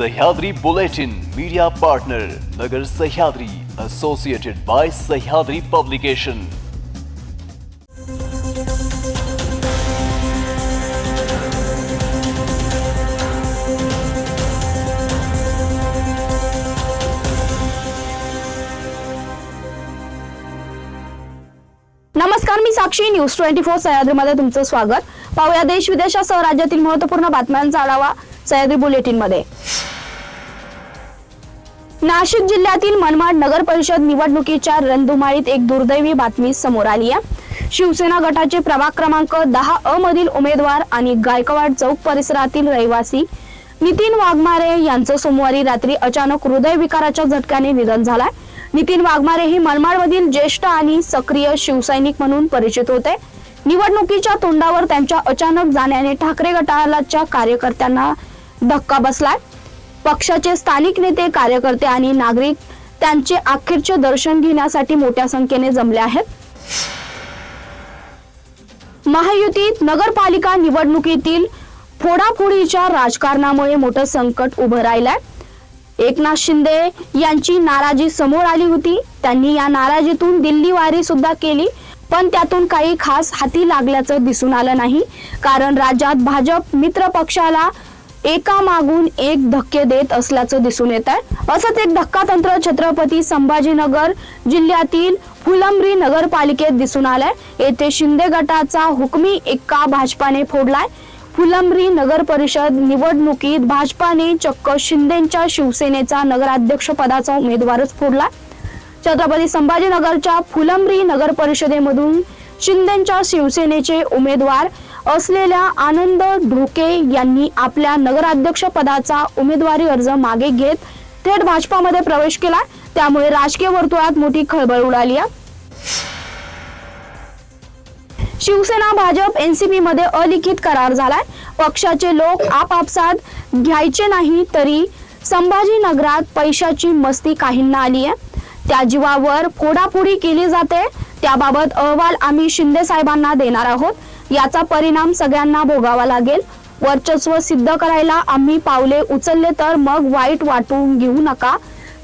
Sahyadri Bulletin, media partner Nagar Sahyadri associated by Sahyadri publication नमस्कार मी साक्षी. News twenty four सह्याद्रीमध्ये तुमचं स्वागत. पाहूया देश विदेशासह राज्यातील महत्त्वपूर्ण बातम्यांचा आढावा सह्याद्री बुलेटिनमध्ये नाशिक जिल्ह्यातील मनमाड नगर परिषद निवडणुकीच्या रणधुमाळीत एक दुर्दैवी बातमी समोर आली आहे. शिवसेना गटाचे प्रभाग क्रमांक दहा अ मधील उमेदवार आणि गायकवाड चौक परिसरातील रहिवासी नितीन वाघमारे यांचं सोमवारी रात्री अचानक हृदयविकाराच्या झटक्याने निधन झालाय. नितीन वाघमारे हे मनमाडमधील ज्येष्ठ आणि सक्रिय शिवसैनिक म्हणून परिचित होते. निवडणुकीच्या तोंडावर त्यांच्या अचानक जाण्याने ठाकरे गटाच्या कार्यकर्त्यांना धक्का बसलाय. पक्षाचे स्थानिक नेते कार्यकर्ते आणि नागरिक त्यांचे अखेरचे दर्शन घेण्यासाठी मोठ्या संख्येने जमले आहेत. महायुतीत नगरपालिका निवडणुकीतील फोडाफोडीच्या राजकारणामुळे मोठं संकट उभं राहिलंय. एकनाथ शिंदे यांची नाराजी समोर आली होती. त्यांनी या नाराजीतून दिल्ली वारी सुद्धा केली पण त्यातून काही खास हाती लागल्याचं दिसून आलं नाही. कारण राज्यात भाजप मित्र पक्षाला एका मागून एक धक्के देत असल्याचं दिसून येत आहे. असंच एक धक्कातंत्र छत्रपती संभाजीनगर जिल्ह्यातील फुलंब्री नगरपालिकेत दिसून आलंय. येथे शिंदे गटाचा हुकमी एका भाजपाने फोडलाय. फुलंब्री नगर परिषद निवडणुकीत भाजपाने चक्क शिंदेच्या शिवसेनेचा नगराध्यक्ष पदाचा उमेदवारच फोडला. छत्रपती संभाजीनगरच्या फुलंब्री नगर परिषदेमधून शिंदेच्या शिवसेनेचे उमेदवार असलेल्या आनंद ढोके यांनी आपल्या नगराध्यक्ष पदाचा उमेदवारी अर्ज मागे घेत थेट भाजपामध्ये प्रवेश केला. त्यामुळे राजकीय वर्तुळात मोठी खळबळ उडाली शिवसेना भाजप एनसीपी मध्ये अलिखित करार झालाय. पक्षाचे लोक आपापसात घ्यायचे नाही तरी संभाजीनगरात पैशाची मस्ती काहींना आली आहे. त्या जीवावर फोडाफोडी केली जाते. त्याबाबत अहवाल आम्ही शिंदे साहेबांना देणार आहोत. याचा परिणाम सगळ्यांना भोगावा लागेल. वर्चस्व सिद्ध करायला आम्ही पावले उचलले तर मग वाईट वाटून घेऊ नका.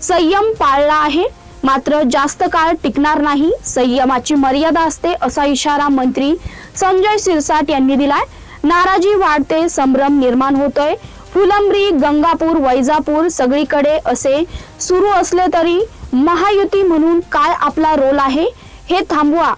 संयम पाळला आहे. मात्र जास्त काळ टिकणार नाही. संयमाची मर्यादा असते असा इशारा मंत्री संजय सिरसाट यांनी दिलाय. नाराजी वाढते संभ्रम निर्माण होतोय. फुलंब्री गंगापूर वैजापूर सगळीकडे असे सुरू असले तरी महायुती म्हणून काय आपला रोल आहे हे थांबवा.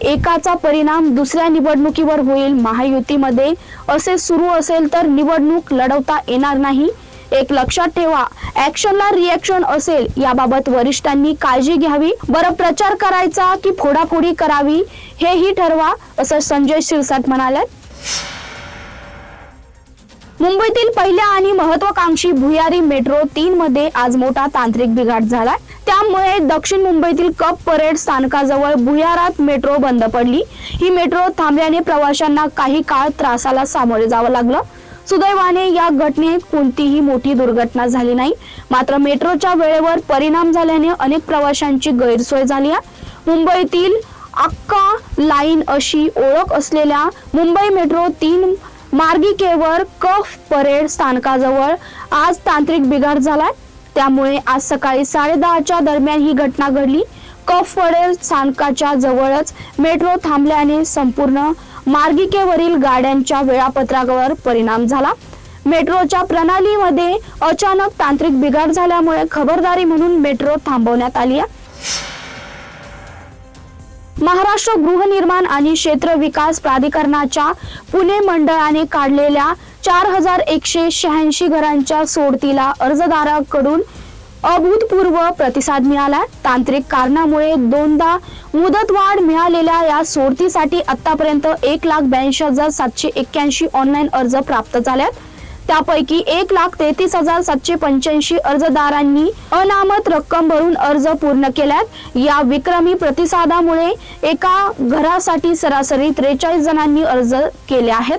एकाचा परिणाम दुसऱ्या निवडणुकीवर होईल. महायुतीमध्ये असे सुरू असेल तर निवडणूक लढवता येणार नाही. एक लक्षात ठेवा ऍक्शनला रिएक्शन असेल याबाबत वरिष्ठांनी काळजी घ्यावी. बरं प्रचार करायचा की फोडाफोडी करावी हेही ठरवा असं संजय शिरसाट म्हणाले मुंबईतील पहिल्या आणि महत्वाकांक्षी भुयारी मेट्रो तीन मध्ये आज मोठा तांत्रिक बिघाड झालाय. त्यामुळे दक्षिण मुंबईतील कप परेड स्थानकाजवळ भुयारात मेट्रो बंद पडली. ही मेट्रो थांबल्याने प्रवाशांना काही काळ त्रासाला सामोरे जावं लागलं. सुदैवाने या घटनेत कोणतीही मोठी दुर्घटना झाली नाही. मात्र मेट्रोच्या वेळेवर परिणाम झाल्याने अनेक प्रवाशांची गैरसोय झाली आहे. मुंबईतील अक्का लाईन अशी ओळख असलेल्या मुंबई मेट्रो तीन मार्गिकेवर कफ परेड स्थानकाजवळ आज तांत्रिक बिघाड झालाय. त्यामुळे आज सकाळी साडेदहाच्या दरम्यान ही घटना घडली. कफ परेड स्थानकाच्या जवळच मेट्रो थांबल्याने संपूर्ण मार्गिकेवरील गाड्यांच्या वेळापत्रकावर परिणाम झाला. मेट्रोच्या प्रणालीमध्ये अचानक तांत्रिक बिघाड झाल्यामुळे खबरदारी म्हणून मेट्रो थांबवण्यात आली आहे. महाराष्ट्र गृहनिर्माण आणि क्षेत्र विकास प्राधिकरणाच्या पुणे मंडळाने काढलेल्या चार हजार एकशे शहाऐंशी घरांच्या सोडतीला अर्जदाराकडून अभूतपूर्व प्रतिसाद मिळाला. तांत्रिक कारणामुळे दोनदा मुदतवाढ मिळालेल्या या सोडतीसाठी आतापर्यंत एक लाख ब्याऐंशी हजार सातशे एक्क्याऐंशी ऑनलाईन अर्ज प्राप्त झाल्यात. त्यापैकी एक लाख तेहतीस हजार सातशे पंच्याऐंशी अर्जदारांनी अनामत रक्कम भरून अर्ज पूर्ण केल्यात. या विक्रमी प्रतिसादामुळे एका घरासाठी सरासरी त्रेचाळीस जणांनी अर्ज केले आहेत.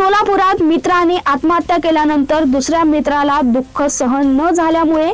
सोलापुरात मित्राने आत्महत्या केल्यानंतर दुसऱ्या मित्राला दुःख सहन न झाल्यामुळे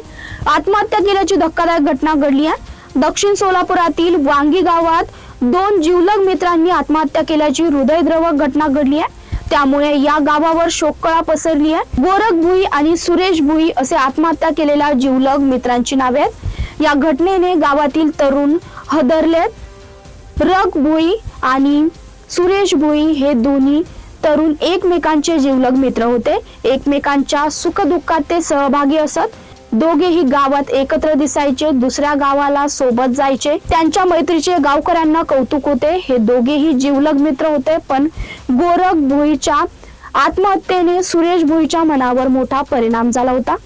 आत्महत्या केल्याची धक्कादायक घटना घडली आहे. दक्षिण सोलापुरातील वांगी गावात दोन जीवलग मित्रांनी आत्महत्या केल्याची हृदयद्रवक घटना घडली आहे. त्यामुळे या गावावर शोककळा पसरली आहे. गोरख भुई आणि सुरेश भुई असे आत्महत्या केलेल्या जीवलग मित्रांची नावे आहेत. या घटनेने गावातील तरुण हदरलेत. रग भुई आणि सुरेश भुई हे दोन्ही तरुण एकमेकांचे जीवलग मित्र होते. एकमेकांच्या सुखदुःखात ते सहभागी असत. दोघेही गावात एकत्र दिसायचे दुसऱ्या गावाला सोबत जायचे. त्यांच्या मैत्रीचे गावकऱ्यांना कौतुक होते. हे दोघेही जीवलग मित्र होते. पण गोरख भुईच्या आत्महत्येने सुरेश भुईच्या मनावर मोठा परिणाम झाला होता.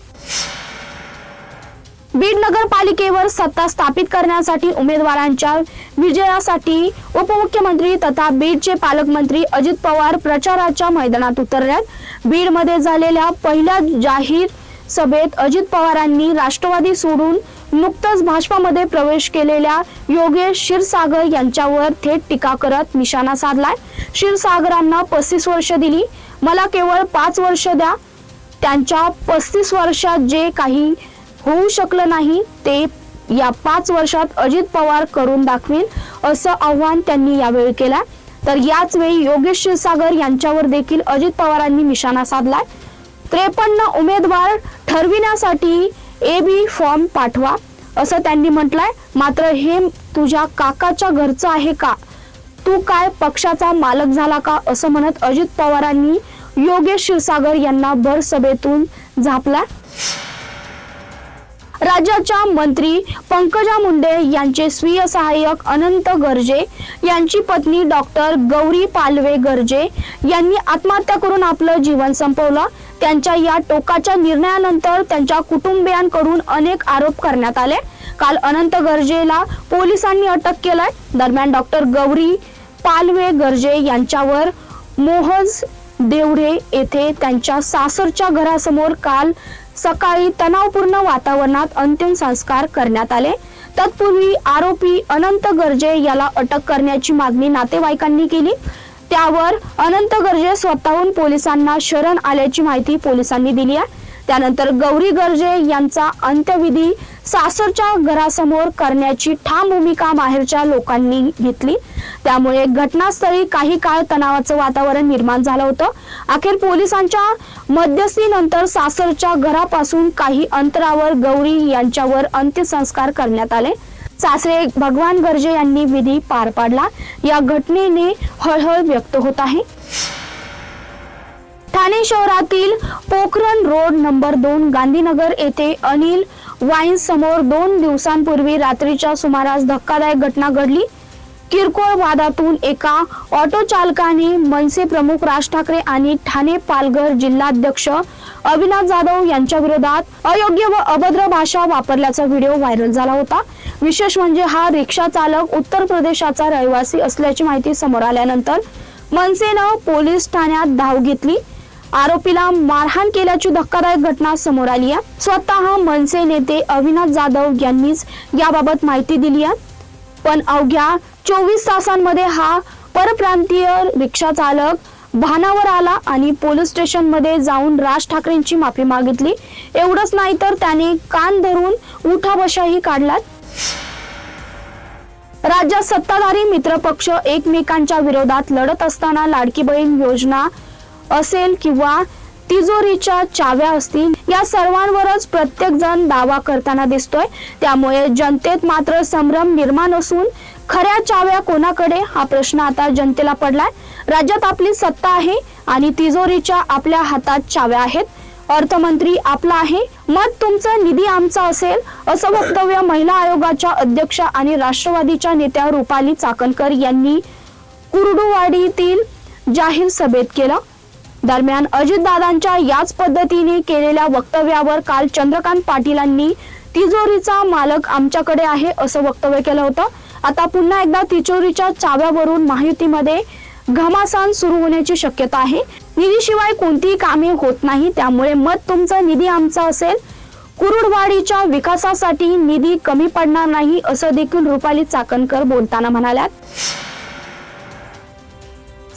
बीड नगरपालिकेवर सत्ता स्थापित करण्यासाठी उमेदवारांच्या विजयासाठी उपमुख्यमंत्री तथा बीडचे पालकमंत्री अजित पवार प्रचाराच्या मैदानात उतरल्यात. बीडमध्ये झालेल्या पहिल्या जाहीर सभेत अजित पवारांनी राष्ट्रवादी सोडून नुकतंच भाजपामध्ये प्रवेश केलेल्या योगेश क्षीरसागर यांच्यावर थेट टीका करत निशाणा साधलाय. क्षीरसागरांना पस्तीस वर्ष दिली. मला केवळ पाच वर्ष द्या. त्यांच्या पस्तीस वर्षात जे काही होऊ शकलं नाही ते या पाच वर्षात अजित पवार करून दाखवील असं आव्हान त्यांनी यावेळी केलं. तर याच वेळी योगेश क्षीरसागर यांच्यावर देखील अजित पवारांनी निशाणा साधलाय. त्रेपन्न उमेदवार ठरविण्यासाठी ए बी फॉर्म पाठवा असं त्यांनी म्हटलंय. मात्र हे तुझ्या काकाच्या घरचं आहे का? तू काय पक्षाचा मालक झाला का? असं म्हणत अजित पवारांनी योगेश क्षीरसागर यांना भर सभेतून झापला राज्याच्या मंत्री पंकजा मुंडे यांचे स्वीय सहाय्यक अनंत गर्जे यांची पत्नी डॉक्टर गौरी पालवे गर्जे यांनी आत्महत्या करून आपलं जीवन संपवलं. त्यांच्या या टोकाच्या निर्णयानंतर त्यांच्या कुटुंबियांकडून अनेक आरोप करण्यात आले. काल अनंत गर्जेला पोलिसांनी अटक केलाय. दरम्यान डॉक्टर गौरी पालवे गर्जे यांच्यावर मोहज देवढे येथे त्यांच्या सासरच्या घरासमोर काल सकाळी तणावपूर्ण वातावरणात अंतिम संस्कार करण्यात आले. तत्पूर्वी आरोपी अनंत गर्जे याला अटक करण्याची मागणी नातेवाईकांनी केली. त्यावर अनंत गर्जे स्वतःहून पोलिसांना शरण आल्याची माहिती पोलिसांनी दिली आहे. त्यानंतर गौरी गर्जे यांचा अंत्यविधी सासरच्या घरासमोर करण्याची ठाम भूमिका माहेरच्या लोकांनी घेतली. त्यामुळे घटनास्थळी काही काळ तणावाचं वातावरण निर्माण झालं होतं. अखेर पोलिसांच्या मध्यस्थीनंतर सासरच्या घरापासून काही अंतरावर गौरी यांच्यावर अंत्यसंस्कार करण्यात आले. सासरे भगवान गर्जे यांनी विधी पार पाडला. या घटनेने हळहळ व्यक्त होत आहे. ठाणे शहरातील पोखरण रोड नंबर दोन गांधीनगर येथे अनिल वाईन समोर दोन दिवसांपूर्वी रात्रीच्या सुमारास धक्कादायक घटना घडली. किरकोळ वादातून एका ऑटो चालकाने मनसे प्रमुख राज ठाकरे आणि ठाणे पालघर जिल्हाध्यक्ष अविनाश जाधव यांच्या विरोधात अयोग्य व अभद्र भाषा वापरल्याचा व्हिडिओ व्हायरल झाला होता. विशेष म्हणजे हा रिक्षा चालक उत्तर प्रदेशाचा रहिवासी असल्याची माहिती समोर आल्यानंतर मनसेनं पोलीस ठाण्यात धाव घेतली. आरोपीला मारहाण केल्याची धक्कादायक घटना समोर आली आहे. स्वतः मनसे नेते अविनाश जाधव यांनीच याबाबत माहिती दिली आहे. पण अवघ्या चोवीस तासांमध्ये हा परप्रांतीय रिक्षा चालक भानावर आला आणि पोलीस स्टेशनमध्ये जाऊन राज ठाकरेंची माफी मागितली. एवढंच नाही तर त्याने कान धरून उठाबशाही काढला राज्यात सत्ताधारी मित्रपक्ष एकमेकांच्या विरोधात लढत असताना लाडकी बहीण योजना असेल किंवा तिजोरीच्या चाव्या असतील या सर्वांवरच प्रत्येक जण दावा करताना दिसतोय. त्यामुळे जनतेत मात्र संभ्रम निर्माण असून खऱ्या चाव्या कोणाकडे? हा प्रश्न आता जनतेला पडलाय. राज्यात आपली सत्ता आहे आणि तिजोरीच्या आपल्या हातात चाव्या आहेत. अर्थमंत्री आपला आहे. मत तुमचं निधी आमचा असेल असं वक्तव्य महिला आयोगाच्या अध्यक्षा आणि राष्ट्रवादीच्या नेत्या रुपाली चाकणकर यांनी कुर्डुवाडीतील जाहीर सभेत केलं. दरम्यान अजितदादांच्या याच पद्धतीने केलेल्या वक्तव्यावर काल चंद्रकांत पाटीलांनी तिजोरीचा मालक आमच्याकडे आहे असं वक्तव्य केलं होतं. आता पुन्हा एकदा तिजोरीच्या चाव्यावरून महायुतीमध्ये घमासान सुरू होण्याची शक्यता आहे. निधीशिवाय कोणतीही कामे होत नाही त्यामुळे मत तुमचा निधी आमचा असेल. कुरुडवाडीच्या विकासासाठी निधी कमी पडणार नाही असं देखील रुपाली चाकणकर बोलताना म्हणाल्यात.